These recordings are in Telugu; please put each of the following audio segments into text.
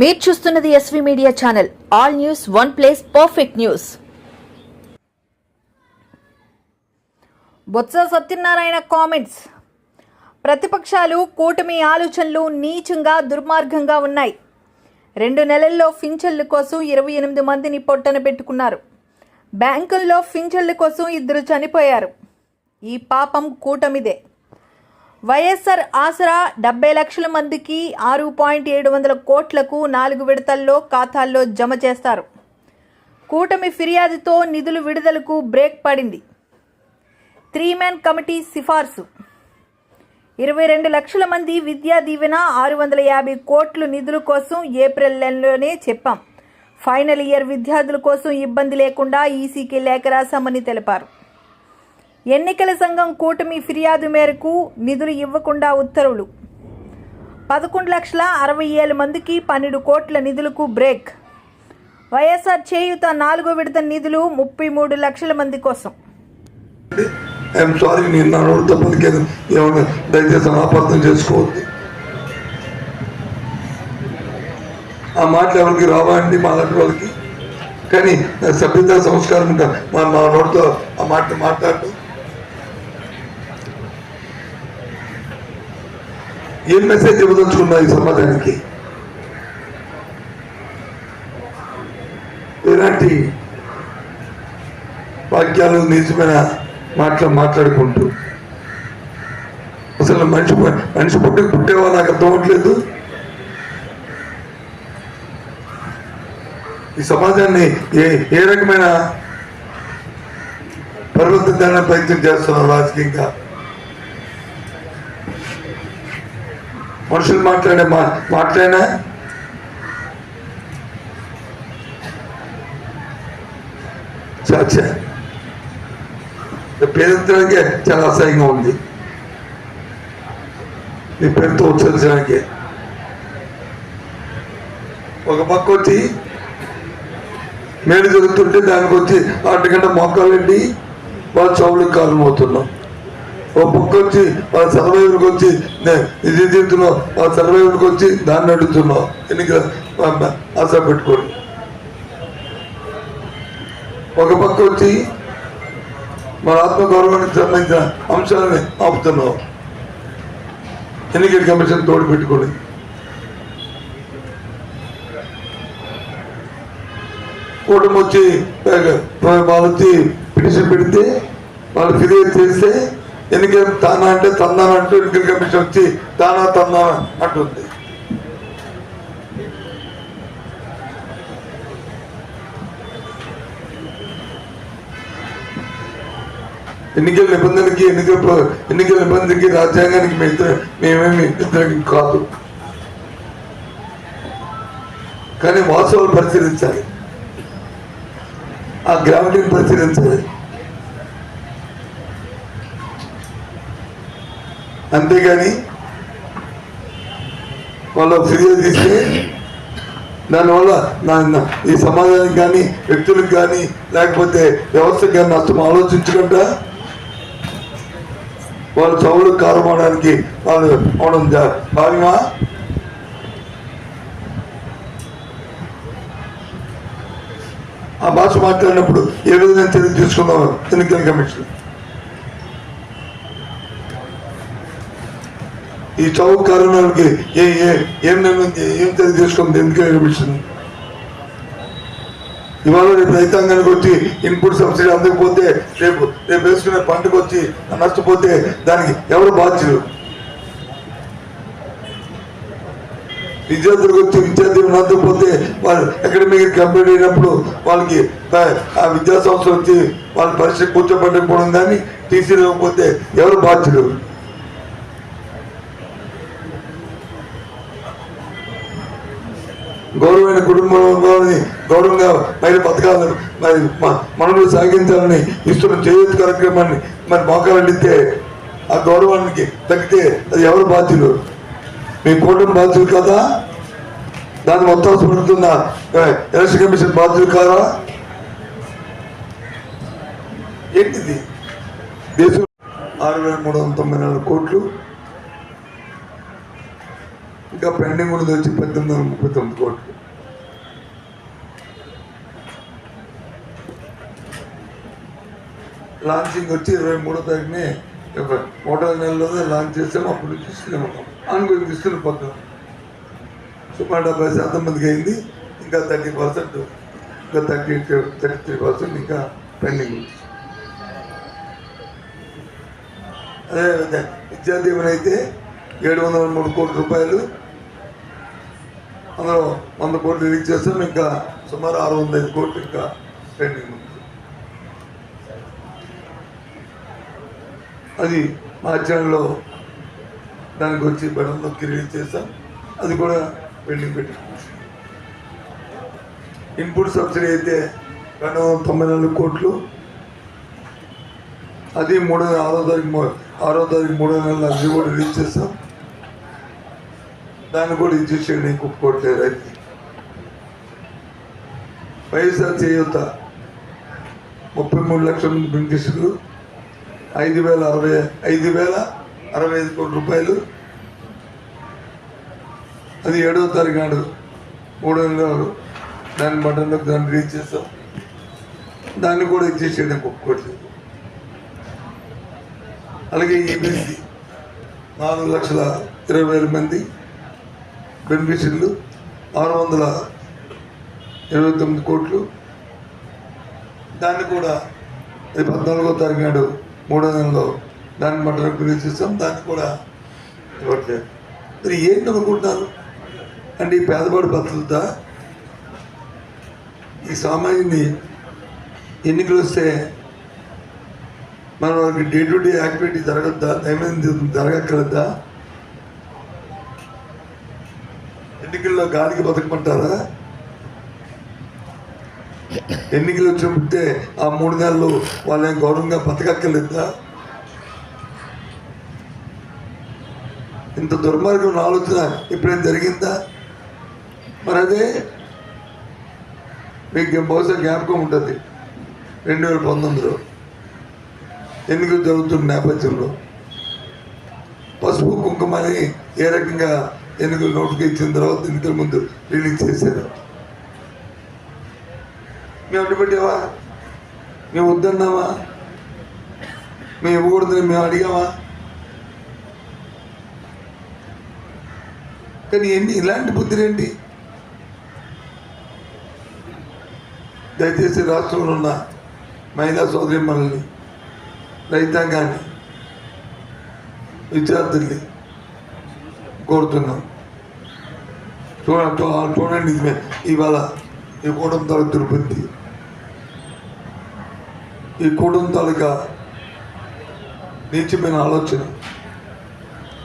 మీరు చూస్తున్నది SV media channel all news one place perfect news Botsa Satyanarayana comments ప్రతిపక్షాలు కూటమి ఆలోచనలు నీచంగా దుర్మార్గంగా ఉన్నాయి. రెండు నెలల్లో ఫించన్ల కోసం ఇరవై ఎనిమిది మందిని పొట్టన పెట్టుకున్నారు. బ్యాంకుల్లో ఫించన్ల కోసం ఇద్దరు చనిపోయారు. ఈ పాపం కూటమిదే. వైఎస్ఆర్ ఆసరా డెబ్బై లక్షల మందికి ఆరు పాయింట్ ఏడు వందల కోట్లకు నాలుగు విడతల్లో ఖాతాల్లో జమ చేస్తారు. కూటమి ఫిర్యాదుతో నిధులు విడుదలకు బ్రేక్ పడింది. త్రీ మ్యాన్ కమిటీ సిఫార్సు. ఇరవై రెండు లక్షల మంది విద్యా దీవెన ఆరు వందల యాభై కోట్లు నిధుల కోసం ఏప్రిల్ నెలలోనే చెప్పాం. ఫైనల్ ఇయర్ విద్యార్థుల కోసం ఇబ్బంది లేకుండా ఈసీకి లేఖ రాశామని తెలిపారు. ఎన్నికల సంఘం కూటమి ఫిర్యాదు మేరకు నిధులు ఇవ్వకుండా ఉత్తర్వులు. పదకొండు లక్షల అరవై ఏడు మందికి పన్నెండు కోట్ల నిధులకు బ్రేక్. వైఎస్ఆర్ చేయుత నాలుగో విడత నిధులు ముప్పై మూడు లక్షల మంది కోసం. ఐఎమ్ సారీ నేను నా నోటితో పలికాను ఏమన్నా దయచేసి అపార్థం చేసుకోవద్దు. ఆ మాటలు ఎవరికి రావండి మా లాంటి వాళ్ళకి. కానీ సభ్యత సంస్కారం ఉంటా మా మా నోటితో ఆ మాట మాట్లాడటం. ఏం మెసేజ్ ఇవ్వదలుచుకున్నా ఈ సమాజానికి? ఇలాంటి వాక్యాలు నిజమైన మాటలు మాట్లాడుకుంటూ అసలు మనిషి మనిషి పుట్టి పుట్టేవా నాకు అర్థం అవ్వట్లేదు. ఈ సమాజాన్ని ఏ ఏ రకమైన పరివర్తించాలని ప్రయత్నం చేస్తున్నారు రాజకీయంగా? మనుషులు మాట్లాడే మా మాట్లాడినా చచ్చా పేదరికే చాలా అసహ్యంగా ఉంది. నీ పేరుతో ఉచ్చరించడానికి ఒక పక్క వచ్చి మేలు జరుగుతుంటే దానికి వచ్చి మొక్కలు మొక్కలండి వాళ్ళ చౌలకు కారణమవుతున్నాం ఓ బుక్ వచ్చి వాళ్ళ సర్వైవర్కి వచ్చి ఇది తింటున్నాం మా సర్వైవర్కి వచ్చి దాన్ని అడుగుతున్నాం ఎన్నిక ఆశ పెట్టుకోండి. ఒక పక్క వచ్చి మన ఆత్మగౌరవానికి సంబంధించిన అంశాలని ఆపుతున్నాం ఎన్నికల కమిషన్ తోడు పెట్టుకోండి. కూటమి వచ్చి వాళ్ళు పిటిషన్ పెడితే వాళ్ళు ఫిర్యాదు చేస్తే ఎందుకంటే తానా అంటే తందాన అంటూ ఎన్నికల కమిషన్ వచ్చి తానా తందాన అంటుంది. ఎన్నికల నిబంధనకి ఎన్నికల ఎన్నికల నిబంధనకి రాజ్యాంగానికి మీ మేమేమి వ్యతిరేకం కాదు. కానీ వాస్తవాలు పరిశీలించాలి. ఆ గ్రావిటీని పరిశీలించాలి. అంతేగాని వాళ్ళ ఫిర్యాదు తీస్తే దానివల్ల నా నా- ఈ సమాజానికి కానీ వ్యక్తులకు కానీ లేకపోతే వ్యవస్థకు కానీ నష్టం ఆలోచించకుండా వాళ్ళు చౌలు కారమవడానికి వాళ్ళు అవడం జా- భావ్యమా ఆ భాష మాట్లాడినప్పుడు ఏ విధంగా చర్య తీసుకున్నాం ఎన్నికల కమిషన్. ఈ చౌక కారణాలకి ఏ ఏం ఏం తెలుసుకుంది ఎందుకు ఎన్నికల ఇవాళ రేపు రైతాంగానికి వచ్చి ఇన్పుట్ సబ్సిడీ అందకపోతే రేపు రేపు వేసుకునే పంటకు వచ్చి నష్టపోతే దానికి ఎవరు బాధ్యులు? విద్యార్థులకు వచ్చి విద్యార్థులు నష్టపోతే వాళ్ళు అకాడమిక్ కంప్లీట్ అయినప్పుడు వాళ్ళకి ఆ- విద్యా సంస్థ వచ్చి వాళ్ళ పరీక్ష కూర్చోబెట్టకపోవడం కానీ టీసీ లేకపోతే ఎవరు బాధ్యులు? గౌరవమైన కుటుంబంలోని గౌరవంగా మహిళ పథకాలను మరి మనము మనలు సాగించాలని ఇస్తున్న చేయూత కార్యక్రమాన్ని మరి మోకాలండితే ఆ గౌరవానికి తగ్గితే అది ఎవరు బాధ్యులు? మీ కూటమి బాధ్యులు కదా? దాన్ని మొత్తం స్పడుతున్న ఎలక్షన్ కమిషన్ బాధ్యులు కాదా ఏంటిది? దేశం ఆరు వేల మూడు వందల తొంభై నాలుగు కోట్లు. ఇంకా పెండింగ్ ఉన్నది వచ్చి పద్దెనిమిది వందల ముప్పై తొమ్మిది కోట్లు. లాంచింగ్ వచ్చి ఇరవై మూడో తారీఖుని ఒకటో నెలలోనే లాంచ్ చేసాము అప్పుడు నుంచి ఇస్తూనే ఉన్నాం అనుకోని ఇస్తున్న పక్కన సుమారు డెబ్బై శాతం మందికి అయింది. ఇంకా థర్టీ పర్సెంట్ ఇంకా థర్టీ థర్టీ త్రీ పర్సెంట్ ఇంకా పెండింగ్ ఉంది. అదే విధంగా విద్యా దీవెన అయితే ఏడు వందల మూడు కోట్ల రూపాయలు. అందులో వంద కోట్లు రిలీజ్ చేస్తాం. ఇంకా సుమారు ఆరు వందల ఐదు కోట్లు ఇంకా పెండింగ్ ఉంది. అది మార్చాలలో దానికి వచ్చి బడంలోకి క్రియేట్ చేస్తాం అది కూడా పెండింగ్ పెట్టుకుంటాం ఇన్పుట్ సబ్సిడీ అయితే రెండు వందల తొంభై నాలుగు కోట్లు. అది మూడో ఆరో తారీఖు ఆరో తారీఖు మూడో నెలలు అది కూడా రిలీజ్ చేస్తాం దాన్ని కూడా ఇచ్చేసేయండి ఇంకొక ఒప్పుకోవట్లేదు రైతు వైఎస్ఆర్ చేయూత ముప్పై మూడు లక్షల మంది ఐదు వేల అరవై ఐదు వేల అరవై ఐదు కోట్ల రూపాయలు. అది ఏడవ తారీఖు నాడు మూడో నెలలు దాని బటన్లోకి దాన్ని రీచ్ చేస్తాం. దాన్ని కూడా ఇచ్చేసేయండి ఒప్పుకోవట్లేదు అలాగే ఈబీసీ నాలుగు లక్షల ఇరవై వేల మంది బెనిఫిషియర్లు ఆరు వందల ఇరవై తొమ్మిది కోట్లు. దాన్ని కూడా పద్నాలుగో తారీఖు నాడు మూడో నెలలో దాన్ని మటన్ రిలీజ్ చేస్తాం దాన్ని కూడా ఇవ్వట్లేదు. మరి ఏంటి అనుకుంటున్నారు? అంటే ఈ పేదవాడి భద్రత ఈ సామాన్యుని ఎన్నికలు వస్తే మన వారికి డే టు డే యాక్టివిటీ జరగద్దా దైనందిన జరగక్కర్లేదా? ఎన్నికల్లో గాలికి బతకమంటారా? ఎన్నికలు వచ్చినప్పుడే ఆ మూడు నెలలు వాళ్ళని గౌరవంగా బతకక్కర్లేదా? ఇంత దుర్మార్గం ఆలోచన ఇప్పుడేం జరిగిందా? మరి అదే మీకు బహుశా జ్ఞాపకం ఉంటుంది. రెండు వేల పంతొమ్మిదిలో ఎన్నికలు జరుగుతున్న నేపథ్యంలో పసుపు కుంకుమని ఏ రకంగా ఎన్నికలు నోటుకి ఇచ్చిన తర్వాత ఎన్నికల ముందు రిలీజ్ చేశారు. మేము అడ్డుపెట్టావా మేము వద్దన్నావా? మేము ఇవ్వకూడదని మేము అడిగామా కానీ ఎన్ని ఇలాంటి బుద్ధిరేంటి దయచేసి రాష్ట్రంలో ఉన్న మహిళా సోదరి మనల్ని రైతాంగాన్ని విద్యార్థుల్ని కోరుతున్నాం. చూడండి చూడండి ఇవాళ ఈ కూడంతల తిరుపతి. ఈ కూడంతలుగా తాలూకా నీచమైన ఆలోచన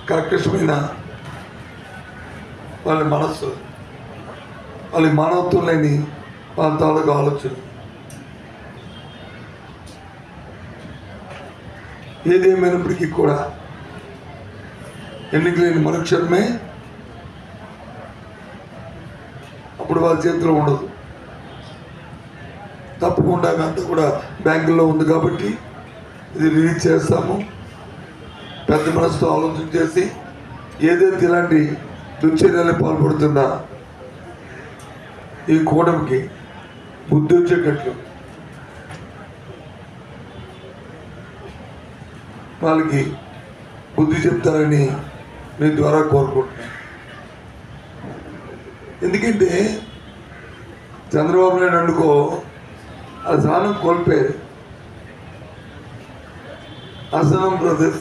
కర్కశమైన వాళ్ళ మనస్సు వాళ్ళ మానవత్వం లేని వాళ్ళ తాలూకా ఆలోచన. ఏదేమైనప్పటికీ కూడా ఎన్నికలేని మరుక్షణమే అప్పుడు వాళ్ళ చేతిలో ఉండదు. తప్పకుండా అంతా కూడా బ్యాంకుల్లో ఉంది కాబట్టి ఇది రిలీజ్ చేస్తాము. పెద్ద మనసుతో ఆలోచన చేసి ఏదైతే ఇలాంటి దుశ్చర్యలు పాల్పడుతున్నా ఈ కూటమికి బుద్ధి వచ్చేటట్లు వాళ్ళకి బుద్ధి చెప్తారని మీ ద్వారా కోరుకుంటున్నాను. ఎందుకంటే చంద్రబాబు నాయుడు అనుకో ఆ స్థానం కోల్పోయారు అసనం బ్రదర్స్